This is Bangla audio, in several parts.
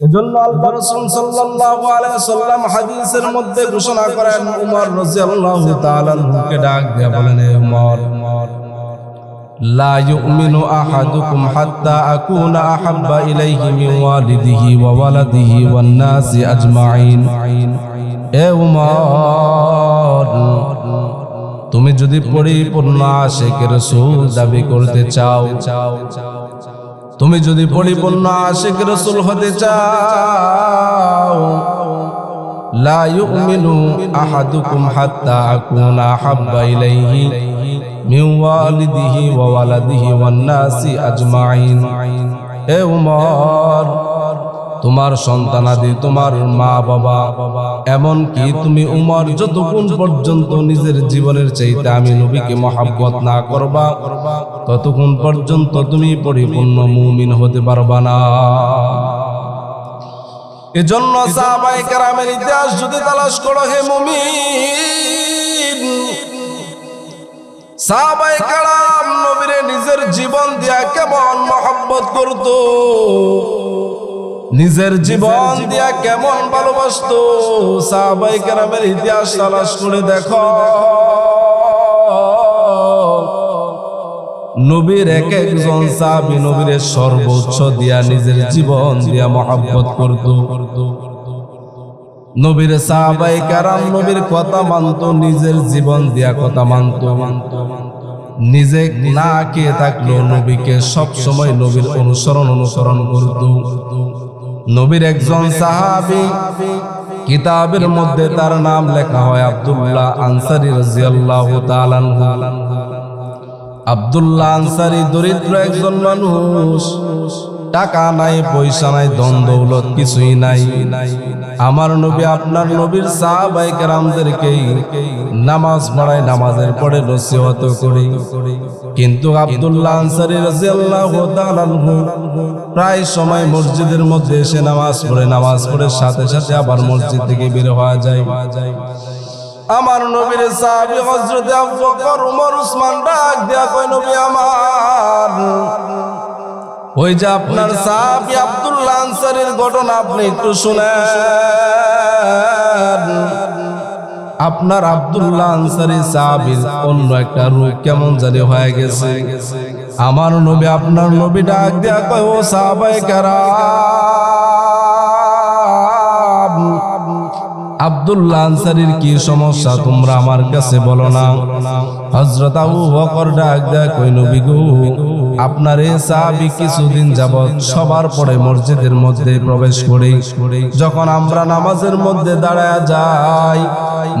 এজন্য আল্লাহ রাসূল সাল্লাল্লাহু আলাইহি সাল্লাম হাদিসের মধ্যে ঘোষণা করেন, উমর রাদিয়াল্লাহু তাআলা ডাক বলেন উমর, লা ইউমিনু আহাদুকুম হাত্তা আকুনা আহাব্বা ইলাইহি মিন ওয়ালিদিহি ওয়া ওয়ালাদিহি ওয়ান নাসি আজমাইন। এ উমর, তুমি যদি পরিপূর্ণ আশেকের রাসূল দাবি করতে চাও চাও চাও তুমি যদি পরিপূর্ণ আশেক রসুল হতে চাও লা ইউমিনু আহাদুকুম হাত্তা আকুনা হাব্বা ইলাইহি মিন ওয়ালিদিহি ওয়া ওয়ালাদিহি ওয়ান নাসি আজমাইন। এ উমর তোমার সন্তানাদি তোমার মা বাবা এমন কি তুমি উমর যতক্ষণ পর্যন্ত নিজের জীবনের চাইতে আমি নবীকে মহাব্বত না করবা ততক্ষণ পর্যন্ত তুমি পরিপূর্ণ মুমিন হতে পারবা না। এজন্য সাহাবাই কেরামের ইতিহাস যদি তালাশ করো, হে মুমিন সাহাবাই কেরাম নবীরে নিজের জীবন দিয়া কেমন মহব্বত করত? নিজের জীবন দিয়া কেমন ভালোবাসতো? সাহাবাই কেরামের ইতিহাস তালাশ করে দেখো। নবীর এক একজন সাহাবী নবীর সর্বোচ্চ দিয়া নিজের জীবন দিয়া মহাব্বত করত। নবীর সাহাবাই কারাম নবীর কথা মানত নিজের জীবন দিয়া কথা মানত। নিজে না কে থাকল নবীকে সব সময় নবীর অনুসরণ অনুসরণ করত। নবীর একজন সাহাবী কিতাবের মধ্যে তার নাম লেখা হয় আব্দুল্লাহ আনসারি রাজিয়াল্লাহু তাআলা আনহু। আব্দুল্লাহ আনসারি দরিদ্র একজন মানুষ। টাকা নাই, পয়সা নাই, ধন দৌলত কিছুই নাই। আমার নবী আপনার নবীর সাহাবাই কেরামদেরকেই নামাজ পড়ায় নামাজের পরে নসিহত করে। কিন্তু আব্দুল্লাহ আনসারি রাদিয়াল্লাহু তাআলা প্রায় সময় মসজিদের মধ্যে এসে নামাজ পড়ে নামাজ পড়ে সাথে সাথে আবার মসজিদ থেকে বের হওয়া যায়। আমার নবীর সাহাবী হযরত আবু বকর ওমর উসমান ডাক দেয়া কই নবী আমার। ওই যে আপনার সাহাবী আব্দুল্লাহ আনসারীর ঘটনা আপনি একটু শুনেন। আপনার আব্দুল্লাহ আনসারী সাহাবীর অন্য একটা রূপ কেমন জানি হয়ে গেছে। আমার নবী আপনার নবী ডাক দেয়া কয় ও সাহাবায়ে কেরাম। আব্দুল্লাহ আনসারির কি সমস্যা? তোমরা আমার কাছে বলো না। হজরত আবু বকর ডাক দেখ কই নবী আপনার এই সাহাবী কিছুদিন যাবত সবার পরে মসজিদের মধ্যে প্রবেশ করে। যখন আমরা নামাজের মধ্যে দাঁড়ায় যাই,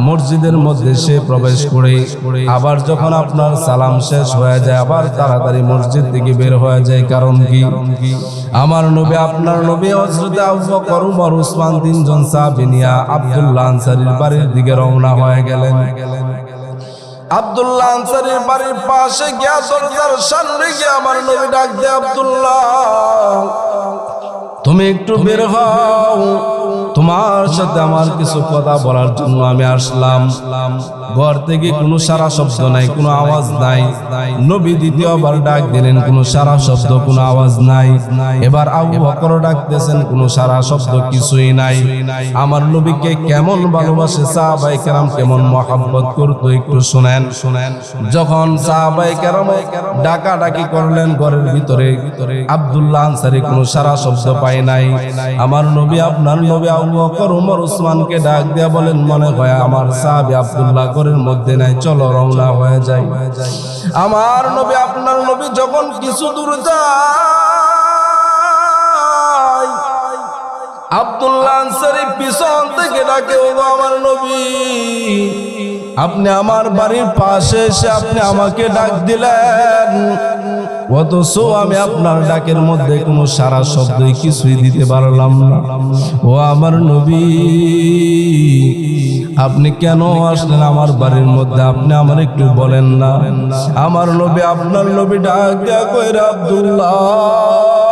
মসজিদের মধ্যে সে প্রবেশ করে। আবার যখন আপনার সালাম শেষ হয়ে যায়, আবার তাড়াতাড়ি মসজিদ থেকে বের হয়ে যায়। কারণ কি? আমার নবী, আপনার নবী হযরত আবু বকর, উমর, উসমান তিনজন সাহাবী নিয়ে আব্দুল্লাহ আনসারীর বাড়ির দিকে রওনা হয়ে গেলেন। আব্দুল্লাহ আনসারির বাড়ির পাশে গিয়া দরজার সামনে গিয়ে আমার নবী ডাক দে আব্দুল্লাহ, তুমি একটু বের হও। তোমার সাথে আমার কিছু কথা বলার জন্য আমি আসলাম। ঘর থেকে কোনো সারা শব্দ নাই, কোনো আওয়াজ নাই। নবী দ্বিতীয়বার ডাক দিলেন, কোনো সারা শব্দ, কোনো আওয়াজ নাই। এবার আবু বকর ডাকতেছেন, কোনো সারা শব্দ কিছুই নাই। আমার নবীকে কেমন ভালোবাসে সাহাবাই কেরাম, কেমন মহাব্বত করতো একটু শুনেন। শুনেন যখন সাহাবাই কেরাম ডাকা ডাকি করলেন, ঘরের ভিতরে আব্দুল্লাহ আনসারি কোনো সারা শব্দ পায় নাই। আমার নবী, আপনার নবী আবু বকর ওমর উসমানকে ডাক দিয়া বলেন, মনে হয় আমার সাহাবী আব্দুল্লাহ ঘরের মধ্যে নাই, চলো রওনা হয়ে যাই। আমার নবী, আপনার নবী যখন কিছু দূর যায়, আব্দুল্লাহ ডাকে ও আমার নবী, আপনি আমার বাড়ির পাশে এসে আপনি আমাকে ডাক দিলেন। অথচ আমি আপনার ডাকের মধ্যে কোনো সারা শব্দই কিছুই দিতে পারলাম না। ও আমার নবী, আপনি কেন আসলেন আমার বাড়ির মধ্যে? আপনি আমার একটু বলেন না। আমার নবী, আপনার নবী ডাক দেয়া কইরা আব্দুল্লাহ।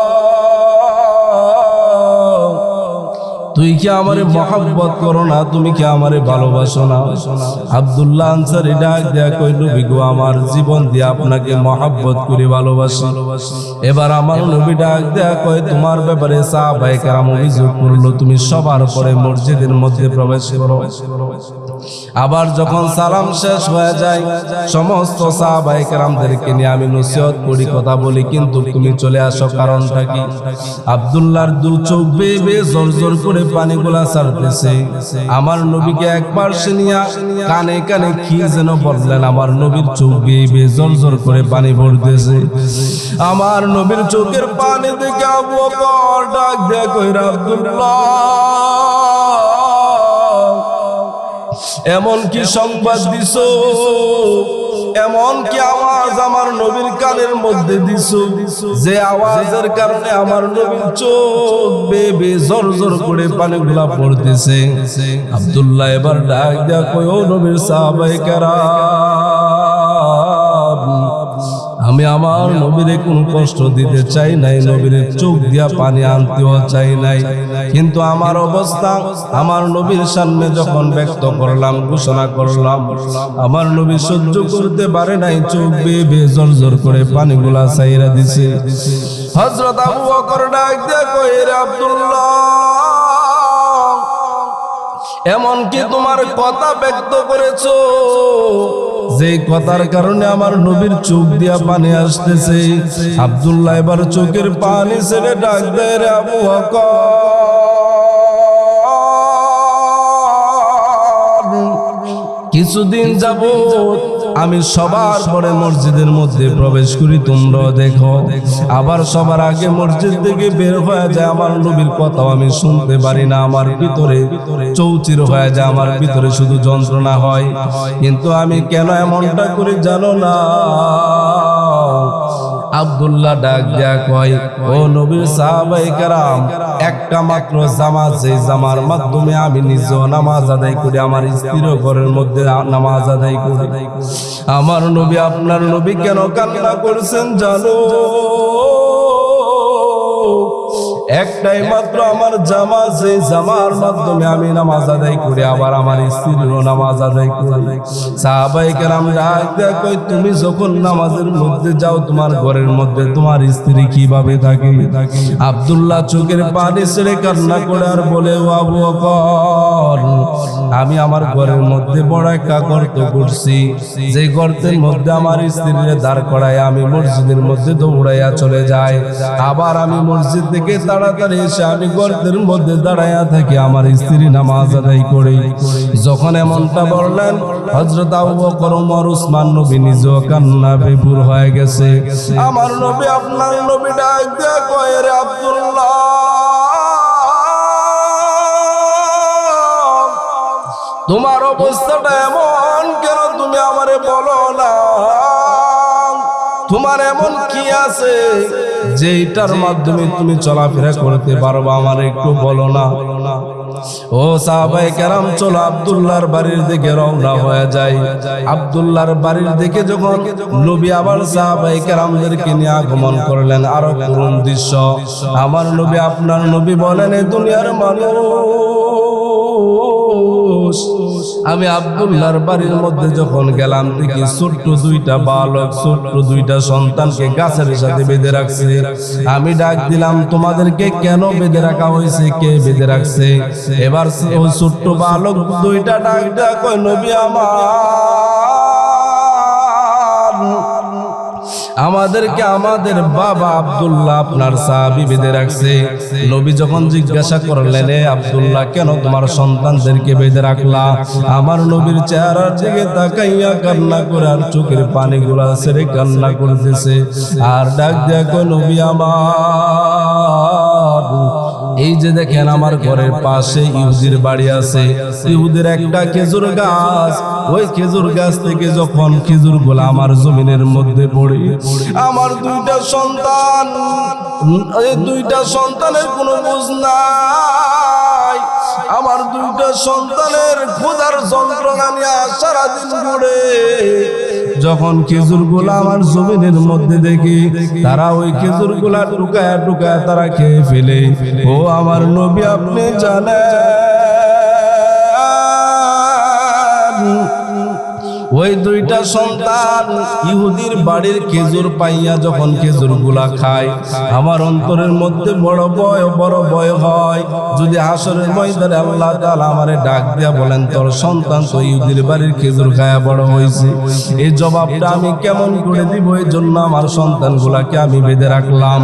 তুই কি আমারে মহাব্বত করো না? তুমি কি আমারে ভালোবাসো না? আব্দুল্লাহ আনসারি ডাক দেয়া কইল বিগো আমার জীবন দিয়ে আপনাকে মহাব্বত করে ভালোবাসি। এবার আমার নবী ডাক দেয়া কয় তোমার ব্যাপারে সাহাবায়ে কেরাম অভিযোগ করল তুমি সবার পরে মসজিদের মধ্যে প্রবেশ করো। আবার যখন সালাম শেষ হয়ে যায় সমস্ত সাহাবায়ে কেরামদেরকে নিয়ে আমি নসিহত করি কথা বলি কিন্তু তুমি চলে আসো কারণটা কি? আব্দুল্লাহর দু চোখ বেয়ে বেয়ে জোর জোর করে পানিগুলা ছাড়তেছে। আমার নবীকে একবার সে নিয়া কানে কানে কি যেন বললেন আমার নবীর চোখ বেয়ে বেয়ে জোর জোর করে পানি ভরতেছে। আমার নবীর চোখের পানি দেখে আবু বকর ডাক দেয়া কইরা আব্দুল্লাহ এমন কি সংবাদ দিছ এমন কি আওয়াজ আমার নবীর কানের মধ্যে দিছ, যে আওয়াজের কারণে আমার নবীর চোখ বেবে জোর জোর করে পানিগুলা পড়তেছে। আব্দুল্লাহ এবার ডাক দেয়া ও নবীর কেরাম আমি আমার নবীরে কোনো কষ্ট দিতে চাই নাই নবীর চোখ দিয়া পানি আনতেও চাই নাই। কিন্তু আমার অবস্থা আমার নবীর সামনে যখন ব্যক্ত করলাম ঘোষণা করলাম আমার নবী সহ্য করতে পারে নাই চোখ বেয়ে বেয়ে জোর জোর করে পানিগুলা চাইরা দিছে। হজরত আবু বকর ডাক দিয়া কই রে আব্দুল্লাহ এমন কি তোমার কথা ব্যক্ত করেছ। যে কথার কারণে আমার নবীর চোখ দিয়া পানি আসতেছে। আবদুল্লাহ এবার চোখের পানি ছেড়ে ডাক আবু হক কিছুদিন যাব আমি সবার পরে মসজিদের মধ্যে প্রবেশ করি তোমরা দেখো। আবার সবার আগে মসজিদ থেকে বের হয়ে যায়, আমার নবীর কথাও আমি শুনতে পারি না, আমার ভিতরে চৌচির হয়ে যায়, আমার ভিতরে শুধু যন্ত্রণা হয়। কিন্তু আমি কেন এমনটা করে জানো না? আব্দুল্লাহ ডাক দেয়া কয়, ও নবীর সাহাবাই কারাম, একটা মাত্র জামাত যেই জামার মাধ্যমে আমি নিজেও নামাজ আদায় করি, আমার স্ত্রীর ঘরের মধ্যে নামাজ আদায় করি। আমার নবী আপনার নবী কেন কান্না করছেন জানো? একটাই মাত্র আমার জামা, যে জামার মাধ্যমে আমি নামাজ আদায় করি, আবার আমার স্ত্রীরও নামাজ আদায় করি। সাহাবাই কেরাম ডাক কই তুমি যখন নামাজের মধ্যে যাও, তোমার ঘরের মধ্যে তোমার স্ত্রী কীভাবে থাকে? আব্দুল্লাহ চোখের পানি ছেড়ে কান্না করে আর বলে বকর, আমি আমার ঘরের মধ্যে বড় একটা গর্ত করছি। যে গর্তের মধ্যে আমার স্ত্রীর দাঁড় করায়, আমি মসজিদের মধ্যে দৌড়াইয়া চলে যাই। আবার আমি মসজিদ থেকে তাড়াতাড়ি এসে আমি গর্তের মধ্যে দাঁড়াইয়া থাকি আমার স্ত্রী নামাজ আদায় করে। যখন এমনটা বললেন হজরত আবু বকর ওমর উসমান নবী নিজেও কান্না বেপুর হয়ে গেছে। আমার নবী আপনার নবী ডাক দেয়া কয়, রে আব্দুল্লাহ, তোমার অবস্থাটা এমন কেন তুমি আমারে বলো না? তোমার এমন কি আছে? যেটার মাধ্যমে তুমি চলাফেরা করতে পারব, আমার একটু বলো না। ও সাহাবাই কেরাম, চলো আব্দুল্লাহর বাড়ির দিকে রওনা হয়ে যায় আব্দুল্লাহর বাড়ির দিকে যখন নবী আবার সাহাবাই কেরামদেরকে নিয়ে আগমন করলেন, আরও করুণ দৃশ্য। আমার নবী, আপনার নবী বলেন এই দুনিয়ার মানুষ আমি আব্দুল্লাহর বাড়ির মধ্যে যখন গেলাম দেখি ছোট্ট দুইটা বালক, ছোট্ট দুইটা সন্তানকে গাছের সাথে বেঁধে রাখছে। আমি ডাক দিলাম, তোমাদেরকে কেন বেঁধে রাখা হয়েছে? কে বেঁধে রাখছে? এবার ছোট্ট বালক দুইটা ডাক ডাক নবী আমার। আমাদেরকে আমাদের বাবা আবদুল্লাহ আপনার সাহাবি বেঁধে রাখছে। নবী যখন জিজ্ঞাসা করলেন আবদুল্লাহ, কেন তোমার সন্তানদেরকে বেঁধে রাখলা? আমার নবীর চেহারা দিকে তাকাইয়া কান্না করে আর চোখের পানিগুলা ছেড়ে কান্না করতেছে। আর ডাক দেখো নবী আমার এই যে দেখেন আমার ঘরের পাশে ইহুদির বাড়ি আছে। ইহুদের একটা খেজুর গাছ। ওই খেজুর গাছ থেকে যখন খেজুরগুলা আমার জমিনের মধ্যে পড়ে আমার দুইটা সন্তান। এই দুইটা সন্তানের কোনো বুঝ নাই। আমার দুইটা সন্তানের ক্ষুধার যন্ত্রণা নিয়ে সারাদিন ঘুরে যখন খেজুরগুলা আমার জমিনের মধ্যে দেখি, তারা ওই খেজুরগুলা টুকায় টুকায় তারা খেয়ে ফেলে। ও আমার নবী, আপনি জানেন। ওই দুইটা সন্তান ইহুদির বাড়ির খেজুর পাইয়া যখন খেজুরগুলা খায় আমার অন্তরের মধ্যে বড় ভয় বড় ভয় হয়। যদি হাসরের ময়দানে আল্লাহ তাআলা আমারে ডাক দিয়া বলেন তোর সন্তান তো ইহুদির বাড়ির খেজুর খায়া বড় হয়েছে এই জবাবটা আমি কেমন করে দিব? এই জন্য আমার সন্তান গুলাকে আমি বেঁধে রাখলাম।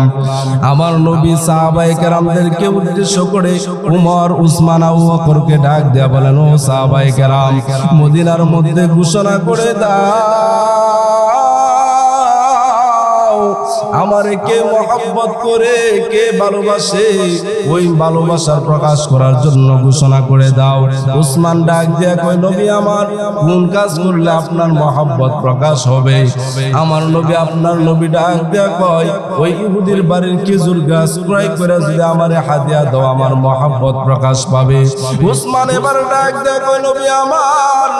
আমার নবী সাহাবায়ে কেরামদেরকে উদ্দেশ্য করে উমর উসমান আবু বকরকে ডাক দেয়া বলেন ও সাহাবায়ে কেরাম মদিনার মধ্যে ঘোষণা করে দাও। আমারে কে মহাব্বত করে, কে ভালোবাসে, ওই ভালোবাসার প্রকাশ করার জন্য ঘোষণা করে দাও। উসমান ডাক দিয়া কই নবী আমার, কোন কাজ করলে আপনার মহাব্বত প্রকাশ হবে? আমার নবী আপনার নবী ডাক দিয়া কয়, ওই ইহুদির বাড়ির খেজুর গাছ ক্রয় করে যদি আমারে হাদিয়া দাও, আমার মহাব্বত প্রকাশ পাবে। উসমান এবার ডাক দিয়া কই নবী আমার,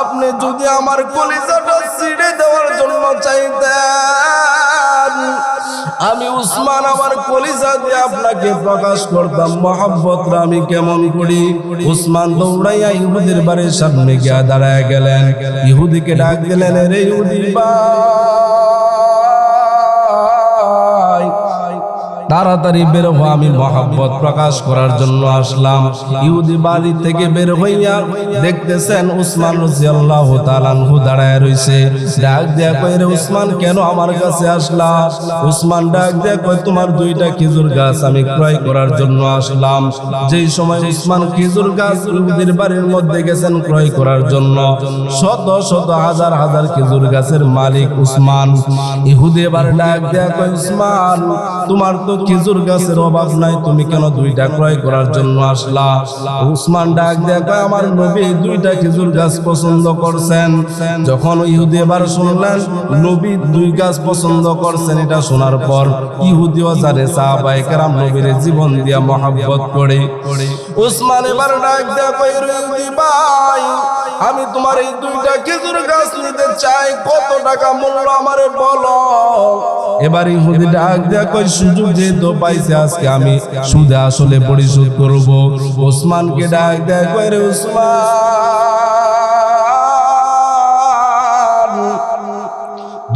আপনি যদি আমার কলিজাটা ছিঁড়ে দেওয়ার জন্য চাইতেন আমি উসমান, আমার কলিজা দিয়ে আপনাকে প্রকাশ করতাম। মহাব্বতরা আমি কেমন করি? উসমান দৌড়াইয়া ইহুদের বারে সামনে গিয়া দাঁড়ায় গেলেন। ইহুদিকে ডাক দিলেন রে ইহুদি ভাই তাড়াতাড়ি বের হওয়া আমি মহাব্বত প্রকাশ করার জন্য আসলাম। ইহুদি বাড়ি থেকে বের হইয়া দেখতেছেন উসমান রাদিয়াল্লাহু তাআলা আনহু দাঁড়ায় রইছে। ডাক দেয়া কই রে উসমান, কেন আমার কাছে আসলা? উসমান ডাক দেয়া কই তোমার দুইটা খেজুর গাছ আমি ক্রয় করার জন্য আসলাম। যেই সময় উসমান খেজুর গাছ ইহুদির বাড়ির মধ্যে গেছেন ক্রয় করার জন্য, শত শত হাজার হাজার খেজুর গাছের মালিক উসমান। ইহুদি এবার ডাক দেয়া কই উসমান, তোমার তো খেজুর গাছের অভাব নাই, তুমি কেন দুইটা ক্রয় করার জন্য আসলা? উসমান ডাক কয়, আমার নবী দুইটা খেজুর গাছ পছন্দ করছেন। যখন ইহুদি এবার শুনলেন, নবী দুই গাছ পছন্দ করছেন, এটা শোনার পর ইহুদিও জানে সাহাবায়ে কেরাম নবীর জীবন দিয়া মহাব্বত করে। উসমান এবার ডাক রে ইহুদি ভাই, আমি তোমার এই দুইটা খেজুর গাছ নিতে চাই, কত টাকা মূল্য আমারে বলো? এবার ইহুদি ডাক কই সুযোগ যেহেতু পাইছে আজকে আমি। সুদে আসলে পরিশোধ করব। ওসমানকে ডাক ওসমান।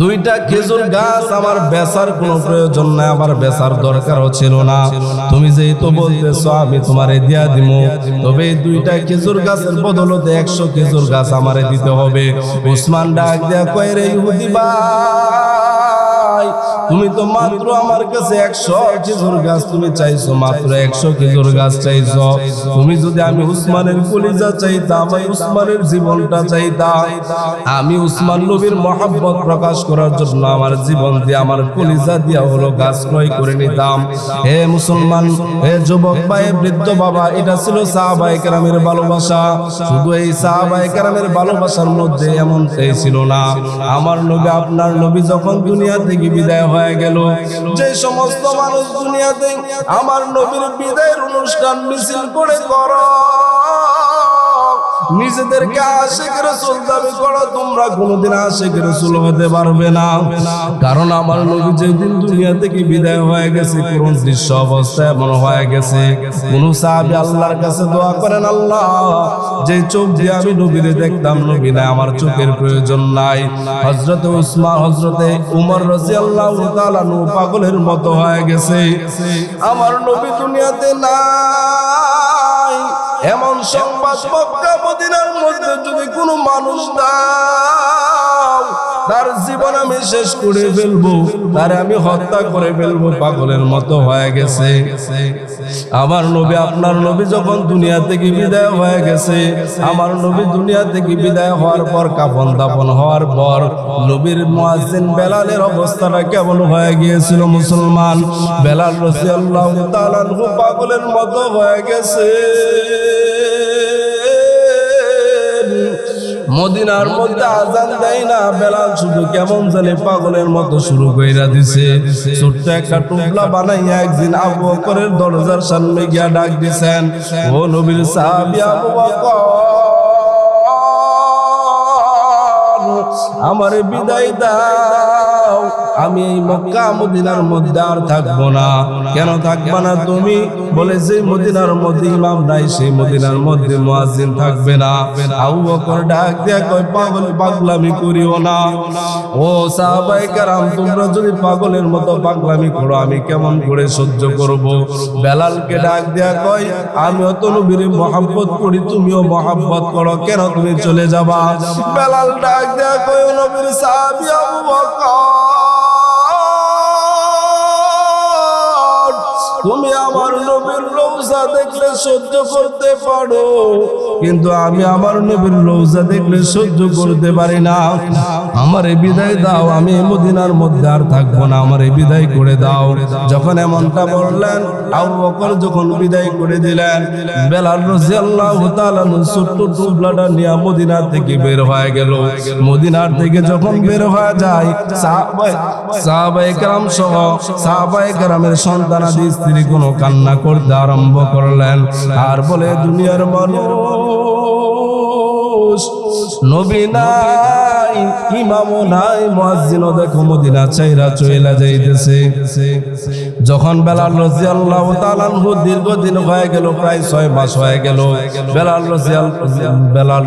দুইটা খেজুর গাছ আমার বেচার কোনো প্রয়োজন নাই, আমার বেচার দরকারও ছিল না। তুমি যেহেতু বলতেছো, আমি তোমারে দিয়া দিব তবে দুইটা খেজুর গাছের বদলতে একশো খেজুর গাছ আমারে দিতে হবে। উসমান ডাক দেয়া কয় রে ইহুদি তুমি তো মাত্র আমার কাছে একশো খেজুর গাছ তুমি চাইছো, মাত্র একশো খেজুর গাছ চাইছো। তুমি যদি আমি উসমানের কলিজা চাইতাম উসমানের জীবনটা চাইতাম আমি উসমান নবীর মহাব্বত প্রকাশ করার জন্য আমার জীবন দিয়ে, আমার কলিজা দিয়া হলো গাছ ক্রয় করে নিতাম। হে মুসলমান, হে যুবক ভাই, বৃদ্ধ বাবা, এটা ছিল সাহাবায়ে কেরামের ভালোবাসা। শুধু এই সাহাবায়ে কেরামের ভালোবাসার মধ্যে এমনটাই ছিল না। আমার নবী, আপনার নবী যখন দুনিয়া থেকে বিদায় হয়ে গেল। যে সমস্ত মানুষ দুনিয়াতে আমার নবীর বিদায়ের অনুষ্ঠান মিছিল করে করো নিজেদেরকে আশেখ রসুল দাবি করো, তোমরা কোনোদিন আশেখ রসুল হতে পারবে না। কারণ আমার নবী যেদিন দুনিয়া থেকে বিদায় হয়ে গেছে, কোন দৃশ্য অবস্থা এমন হয়ে গেছে। কোন সাহাবি আল্লাহর কাছে দোয়া করেন, আল্লাহ, যে চোখ দিয়ে আমি নবীরে দেখতাম, নবী নাই, আমার চোখের প্রয়োজন নাই। হজরতে উসমান হজরতে উমর রসি আল্লাহ পাগলের মতো হয়ে গেছে। আমার নবী দুনিয়াতে এমন সংবাদ মক্কা, মদিনার মধ্যে যদি কোনো মানুষ দাও, তার জীবন আমি শেষ করে ফেলব, তার আমি হত্যা করে ফেলব, পাগলের মতো হয়ে গেছে। আমার নবী, আপনার নবী যখন দুনিয়া থেকে বিদায় হয়ে গেছে, আমার নবী দুনিয়া থেকে বিদায় হওয়ার পর কাপন দাপন হওয়ার পর, নবীর মুয়াজ্জিন বেলালের অবস্থাটা কেমন হয়ে গিয়েছিল মুসলমান? বেলাল রাদিয়াল্লাহু তাআলা পাগলের মতো হয়ে গেছে। মদিনার মধ্যে আজান দেয় না, বেলাল শুধু কেমন জানে পাগলের মতো শুরু কইরা দিছে। ছোট্ট একটা টুকলা বানাইয়া একদিন আবু বকরের দরজার সামনে গিয়া ডাক দিছেন, ও নবীর সাহাবি আবু বকর, আমার বিদায় দাও, আমি এই মক্কা মদিনার মধ্যে আর থাকব না। কেন থাকব না তুমি? বলে যে মদিনার মধ্যে ইমাম নাই সেই মদিনার মধ্যে মুয়াজ্জিন থাকবে না। বকর ডাক পাগল পাগলামি করিও না। ও সাহাবায়ে কেরাম, তোমরা যদি পাগলের মতো পাগলামি করো, আমি কেমন করে সহ্য করব? বেলালকে ডাক দিয়া কয় আমি অত নবীর মহাব্বত করি, তুমিও মহাব্বত করো, কেন তুমি চলে যাবা? বেলাল ডাক দিয়া কয় নবীর সাহাবী আবু বকর। রৌজা দেখলে সহ্য করতে পারো। কিন্তু আমি আমার নবীর রৌজা দেখলে সহ্য করতে পারি না। আমার বিদায় দাও, আমি মদিনার মধ্যে আর থাকব না। আমার বিদায় করে দাও। যখন এমনটা বললেন, আবু যখন বিদায় করে দিলেন, বেলাল রাদিয়াল্লাহু তাআলা ছোট্ট টুবলাটা নিয়ে মদিনা থেকে বের হয়ে গেল। মদিনার থেকে যখন বের হয়ে যায়, সাহাবায়ে সাহাবায়ে কেরাম সহ, সাহাবায়ে কেরামের সন্তানাদি স্ত্রী কোনো কান্না করতে আরম্ভ করলেন। আর বলে দুনিয়ার মানুষ নবী চইলা যাইতেছে। যখন বেলাল দীর্ঘদিন হয়ে গেল, প্রায় ছয় মাস হয়ে গেল, বেলাল বেলাল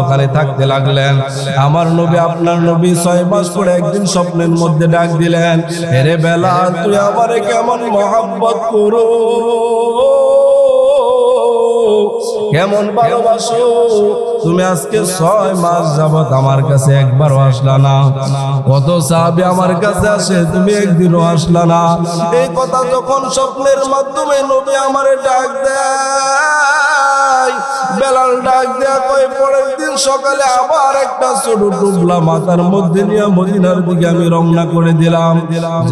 ওখানে থাকতে লাগলেন। আমার নবী, আপনার নবী ছয় মাস পরে একদিন স্বপ্নের মধ্যে ডাক দিলেন, হেরে বেলাল, তুই আমারে কেমন মহব্বত করো? কেমন ভালোবাসো? তুমি আজকে ছয় মাস যাবত আমার কাছে একবারও আসলা না। কত সাহাবি আমার কাছে আসে, তুমি একদিনও আসলা না। এই কথা যখন স্বপ্নের মাধ্যমে নবী আমারে ডাক দেয়, বেলাল ডাক দেয়া কয়, পরের দিন সকালে আবার একটা ছোট টুবলা মাথার মধ্যে নিয়ে মদিনার দিকে আমি রওনা করে দিলাম।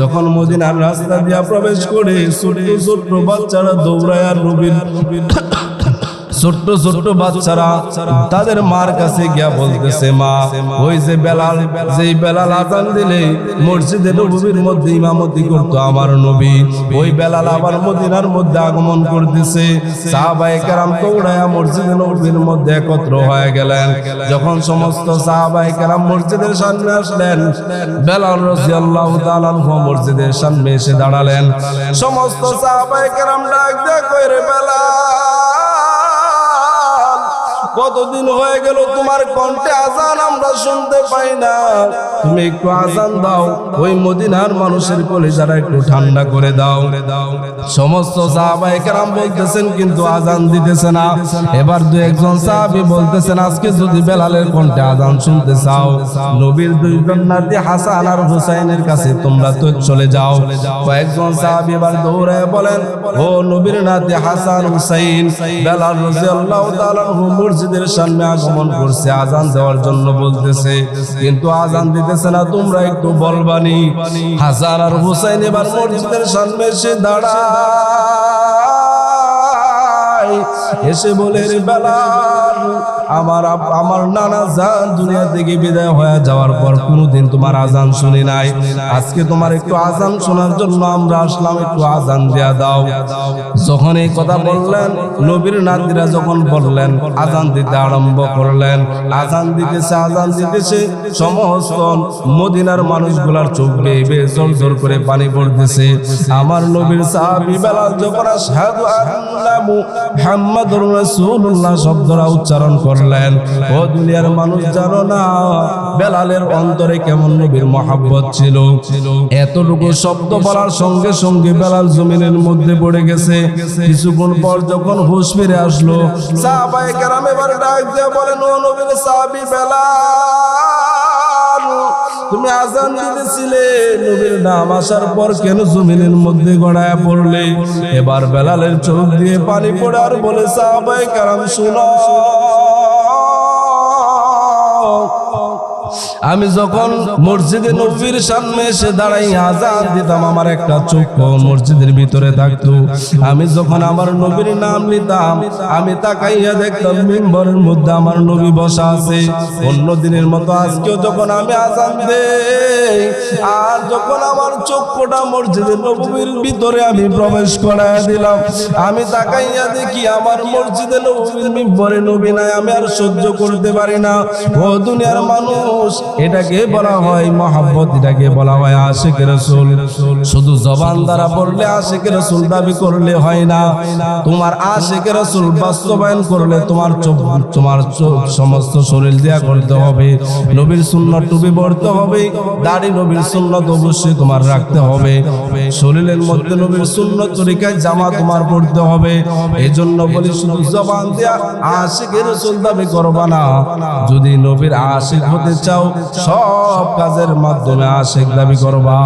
যখন মদিনার রাস্তা দিয়া প্রবেশ করে ছোট্ট ছোট্ট বাচ্চারা দৌড়ায় আর নবীর ছোট্ট ছোট্ট বাচ্চারা তাদের মার কাছে গিয়া বলতেছে, মা, ওই যে বেলাল, যেই বেলাল আজান দিলে মসজিদে নবীর মধ্যে ইমামতি করতো আমার নবী, ওই বেলাল আবার মদিনার মধ্যে আগমন করতেছে। সাহাবায়ে কেরাম দৌড়ায়া মসজিদে নবীর মধ্যে একত্র হয়ে গেলেন। যখন সমস্ত সাহাবায়ে কেরাম মসজিদের সামনে আসলেন, বেলাল রাদিয়াল্লাহু তাআলা মসজিদের সামনে এসে দাঁড়ালেন। সমস্ত সাহাবায়ে কেরাম ডাক দেয়া কই রে বেলাল! কতদিন হয়ে গেল তোমার কণ্ঠে আজান আমরা শুনতে পাই না। তুমি একটু আজান দাও, ওই মদিনার মানুষের কলিজারা একটু ঠান্ডা করে দাও। সমস্ত সাহাবায়ে কেরাম বলতেছেন, কিন্তু আজান দিতেছে না। এবার দু একজন সাহাবী বলতেছেন, আজকে যদি বেলালের কণ্ঠে আজান শুনতে চাও, নবীর দুইজন নাতি হাসান আর হুসাইনের কাছে তোমরা তো চলে যাও। কয়েকজন সাহাবী এবার দৌড়ায় বলেন, ও নবীর নাতি হাসান হুসাইন, বেলাল রাদিয়াল্লাহু তাআলা মসজিদের সামনে আগমন করছে, আজান দেওয়ার জন্য বলতেছে। কিন্তু আজান দিতেছে না, তোমরা একটু বলবানি। হাজার আর হুসাইন এবার মসজিদের সামনে এসে দাঁড়ায়। এসে বলে বেলা আমার আমার নানা জান দুনিয়া থেকে বিদায় হয়ে যাওয়ার পর কোনোদিন তোমার আজান শুনি নাই। আজকে তোমার একটু আজান শোনার জন্য আমরা আসলাম, একটু আজান দেয়া দাও। যখন এই কথা বললেন, নবীর নাতিরা যখন বললেন, আজান দিতে আরম্ভ করলেন, আজান দিতেছে আজান দিতেছে, সমস্ত মদিনার মানুষগুলার চোখ বেয়ে বেয়ে জল জল করে পানি পড়তেছে। আমার নবীর সাহাবী বেলাল যখন আশহাদু আন্না মুহাম্মাদুর রাসূলুল্লাহ শব্দটা উচ্চারণ করলেন, ও দুনিয়ার মানুষ জানো না, বেলালের অন্তরে কেমন নবীর মহাব্বত ছিল? এতটুকু শব্দ বলার সঙ্গে সঙ্গে বেলাল জমিনের মধ্যে পড়ে গেছে। কিছুক্ষণ পর যখন হুশ ফিরে আসলো, সাহাবায়ে কেরাম এবার ডাক দিয়ে বলেন, ও নবীর সাহাবী বেলাল তুমি আজান দিতেছিলে, নবীর নাম আসার পর কেন জমিনের মধ্যে গড়ায় পড়লে? এবার বেলালের চোখ দিয়ে পানি পড়ে আর বলে, সাহাবায়ে কেরাম, শুনো। আমি যখন মসজিদে নবীর সামনে এসে দাঁড়াই আজাদ দিতাম, আমার একটা চোখ মসজিদের ভিতরে থাকতো। আমি যখন আমার নবীর নাম নিতাম, আমি তাকাইয়া দেখতাম, মিম্বরের মধ্যে আমার নবী বসা আছে। অন্য দিনের মতো আজকেও যখন আমি আজান দেই, আর যখন আমার চক্ষুটা মসজিদের নবীর ভিতরে আমি প্রবেশ করায় দিলাম, আমি তাকাইয়া দেখি আমার মসজিদে নবীর মিম্বরে নবী নাই, আমি আর সহ্য করতে পারি না। ও দুনিয়ার মানুষ এটাকে বলা হয় মহাব্বত, এটাকে বলা হয় আশেখ রসুল। শুধু জবান দ্বারা পড়লে আশেখ রসুল দাবি করলে হয় না। তোমার আশেখ রসুল বাস্তবায়ন করলে তোমার তোমার চোখ, সমস্ত শরীর দেয়া করতে হবে। নবীর শূন্য টুপি পড়তে হবে, দাড়ি নবীর সুন্নত অবশ্যই তোমার রাখতে হবে। শরীরের মধ্যে নবীর শূন্য তরিকায় জামা তোমার পড়তে হবে। এই জন্য বলি শুধু জবান দেয়া আশেখের রসুল দাবি করবা না। যদি নবীর আশেখ হতে চাও সব কাজের মাধ্যমে আশেখ দাবি করবা।